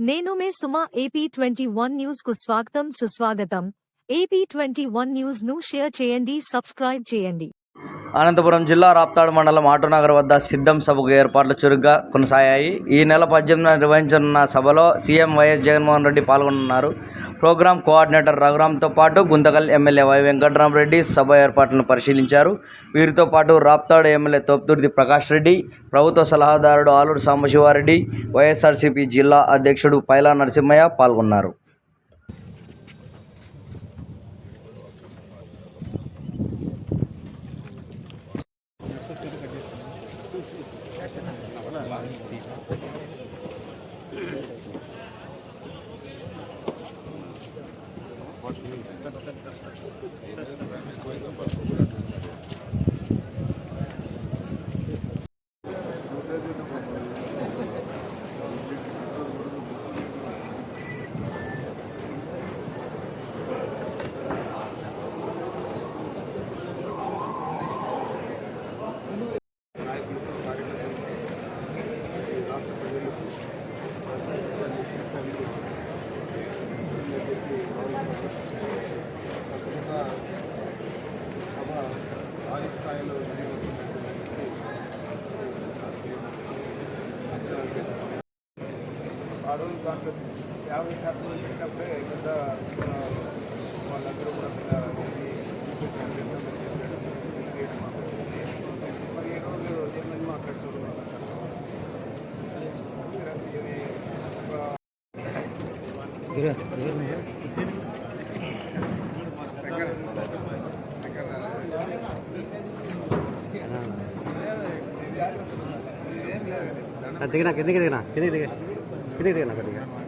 నేను మే Suma AP twenty one న్యూస్కు స్వాగతం సుస్వాగతం. ఏపీ ట్వంటీ వన్ న్యూస్ను షేర్ చేయండి సబ్స్క్రైబ్ చేయండి. అనంతపురం జిల్లా రాప్తాడు మండలం ఆటోనగర్ వద్ద సిద్ధం సభకు ఏర్పాట్లు చురుగ్గా కొనసాగాయి. ఈ నెల పద్దెనిమిదిన నిర్వహించనున్న సభలో సీఎం వైఎస్ జగన్మోహన్ రెడ్డి పాల్గొనున్నారు ప్రోగ్రాం కోఆర్డినేటర్ రఘురామ్తో పాటు గుంతకల్ ఎమ్మెల్యే వై వెంకటరామరెడ్డి సభ ఏర్పాట్లను పరిశీలించారు. వీరితో పాటు రాప్తాడు ఎమ్మెల్యే తోపుదుర్తి ప్రకాష్ రెడ్డి ప్రభుత్వ సలహాదారుడు ఆలూరు సాంబశివారెడ్డి వైఎస్ఆర్సీపీ జిల్లా అధ్యక్షుడు పైలా నరసింహయ్య పాల్గొన్నారు. What do you. ఆ రోజు దాంట్లో యాభై శాతం పెట్టినప్పుడే పెద్ద ఆ, వాళ్ళందరూ కూడా పెద్ద ఇది కూర్చొని డిస్టర్బెన్స్ చేసేయడం, చేయడం మాత్రం. మరి ఈ రోజు ఏమని మాట్లాడుతున్నారు ఇది ఒక திங்கண்ணா கிட்டே கிட்டே கிட்டே கிட்டே கிட்டே கிட்டே கிட்டே